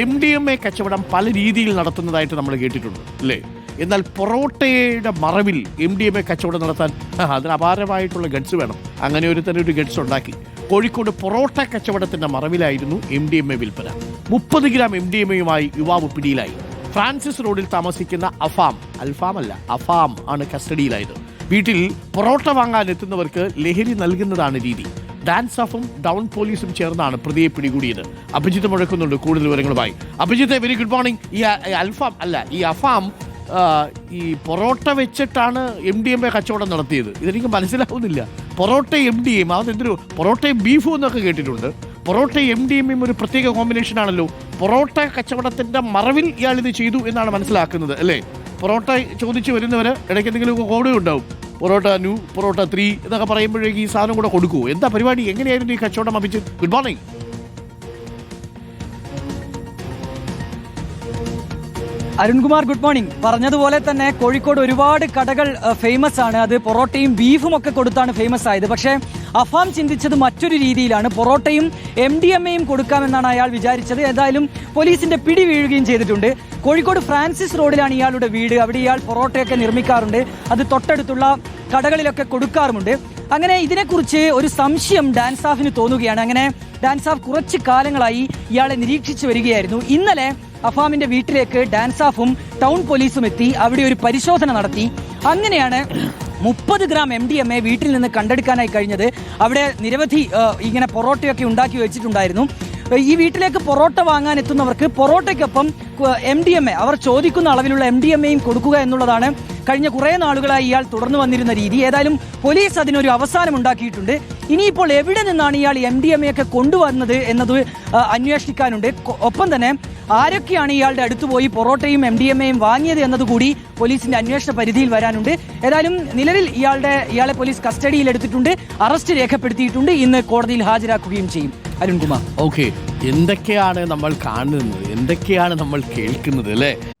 M D M A കച്ചവടം പല രീതിയിൽ നടത്തുന്നതായിട്ട് നമ്മൾ കേട്ടിട്ടുണ്ട് അല്ലേ? എന്നാൽ പൊറോട്ടയുടെ മറവിൽ എം ഡി എം എ കച്ചവടം നടത്താൻ അതിന് അപാരമായിട്ടുള്ള ഗഡ്സ് വേണം. അങ്ങനെ ഒരു തന്നെ ഒരു ഗഡ്സ് ഉണ്ടാക്കി. കോഴിക്കോട് പൊറോട്ട കച്ചവടത്തിന്റെ മറവിലായിരുന്നു എം ഡി എം എ വിൽപ്പന. മുപ്പത് ഗ്രാം എം ഡി എം എയുമായി യുവാവ് പിടിയിലായി. ഫ്രാൻസിസ് റോഡിൽ താമസിക്കുന്ന അഫാം അൽഫാം അല്ല അഫാം ആണ് കസ്റ്റഡിയിലായത്. വീട്ടിൽ പൊറോട്ട വാങ്ങാൻ എത്തുന്നവർക്ക് ലഹരി നൽകുന്നതാണ് രീതി. ഡാൻസ് ഓഫും ഡൗൺ പോലീസും ചേർന്നാണ് പ്രതിയെ പിടികൂടിയത്. അഭിജിത്ത് മുഴക്കുന്നുണ്ട് കൂടുതൽ വിവരങ്ങളുമായി. അഭിജിത്ത് വെരി ഗുഡ് മോർണിംഗ് ഈ അൽഫാം അല്ല ഈ അഫാം ഈ പൊറോട്ട വെച്ചിട്ടാണ് എം ഡി എം എ കച്ചവടം നടത്തിയത്. ഇതെനിക്ക് മനസ്സിലാവുന്നില്ല. പൊറോട്ട എം ഡി എം അതെന്തൊരു പൊറോട്ടയും ബീഫും എന്നൊക്കെ കേട്ടിട്ടുണ്ട്. പൊറോട്ട എം ഡി എമ്മും ഒരു പ്രത്യേക കോമ്പിനേഷൻ ആണല്ലോ. പൊറോട്ട കച്ചവടത്തിന്റെ മറവിൽ ഇയാൾ ഇത് ചെയ്തു എന്നാണ് മനസ്സിലാക്കുന്നത് അല്ലേ? പൊറോട്ട ചോദിച്ചു വരുന്നവർ ഇടയ്ക്ക് എന്തെങ്കിലും കോടി ഉണ്ടാവും. പൊറോട്ട ന്യൂ പൊറോട്ട ത്രീ എന്നൊക്കെ പറയുമ്പോഴേക്ക് ഈ സാധനം കൂടെ കൊടുക്കുമോ എന്താ പരിപാടി? എങ്ങനെയായിരുന്നു ഈ കച്ചവടം Abhijith? Good morning. Arunkumar good morning. പറഞ്ഞതുപോലെ തന്നെ കോഴിക്കോട് ഒരുപാട് കടകൾ ഫേമസ് ആണ്. അത് പൊറോട്ടയും ബീഫും ഒക്കെ കൊടുത്താണ് ഫേമസ് ആയത്. പക്ഷേ അഫാം ചിന്തിച്ചത് മറ്റൊരു രീതിയിലാണ്. പൊറോട്ടയും എം ഡി എം എയും കൊടുക്കാമെന്നാണ് അയാൾ വിചാരിച്ചത്. ഏതായാലും പോലീസിന്റെ പിടി വീഴുകയും ചെയ്തിട്ടുണ്ട്. കോഴിക്കോട് ഫ്രാൻസിസ് റോഡിലാണ് ഇയാളുടെ വീട്. അവിടെ ഇയാൾ പൊറോട്ടയൊക്കെ നിർമ്മിക്കാറുണ്ട്. അത് തൊട്ടടുത്തുള്ള കടകളിലൊക്കെ കൊടുക്കാറുമുണ്ട്. അങ്ങനെ ഇതിനെക്കുറിച്ച് ഒരു സംശയം ഡാൻസാഫിന് തോന്നുകയാണ്. അങ്ങനെ ഡാൻസാഫ് കുറച്ച് കാലങ്ങളായി ഇയാളെ നിരീക്ഷിച്ചു വരികയായിരുന്നു. ഇന്നലെ അഫാമിന്റെ വീട്ടിലേക്ക് ഡാൻസ് ഡാൻസാഫും ടൗൺ പോലീസും എത്തി. അവിടെ ഒരു പരിശോധന നടത്തി. അങ്ങനെയാണ് മുപ്പത് gram M D M A വീട്ടിൽ നിന്ന് കണ്ടെടുക്കാനായി കഴിഞ്ഞത്. അവിടെ നിരവധി ഇങ്ങനെ പൊറോട്ടയൊക്കെ ഉണ്ടാക്കി വെച്ചിട്ടുണ്ടായിരുന്നു. ഈ വീട്ടിലേക്ക് പൊറോട്ട വാങ്ങാൻ എത്തുന്നവർക്ക് പൊറോട്ടയ്ക്കൊപ്പം എം ഡി എം എ അവർ ചോദിക്കുന്ന അളവിലുള്ള എം ഡി എം എയും കൊടുക്കുക എന്നുള്ളതാണ് കഴിഞ്ഞ കുറേ നാളുകളായി ഇയാൾ തുടർന്നു വന്നിരുന്ന രീതി. ഏതായാലും പോലീസ് അതിനൊരു അവസാനം ഉണ്ടാക്കിയിട്ടുണ്ട്. ഇനിയിപ്പോൾ എവിടെ നിന്നാണ് ഇയാൾ എം ഡി എം എ ഒക്കെ കൊണ്ടുവന്നത് എന്നത് അന്വേഷിക്കാനുണ്ട്. ഒപ്പം തന്നെ ആരൊക്കെയാണ് ഇയാളുടെ അടുത്ത് പോയി പൊറോട്ടയും എം ഡി എം എയും വാങ്ങിയത് എന്നതുകൂടി പോലീസിന്റെ അന്വേഷണ പരിധിയിൽ വരാനുണ്ട്. ഏതായാലും നിലവിൽ ഇയാളുടെ ഇയാളെ പോലീസ് കസ്റ്റഡിയിൽ എടുത്തിട്ടുണ്ട്. അറസ്റ്റ് രേഖപ്പെടുത്തിയിട്ടുണ്ട്. ഇന്ന് കോടതിയിൽ ഹാജരാക്കുകയും ചെയ്യും. അരുൺകുമാർ. ഓക്കെ. എന്തൊക്കെയാണ് നമ്മൾ കാണുന്നത്? എന്തൊക്കെയാണ് നമ്മൾ കേൾക്കുന്നത്? അല്ലേ?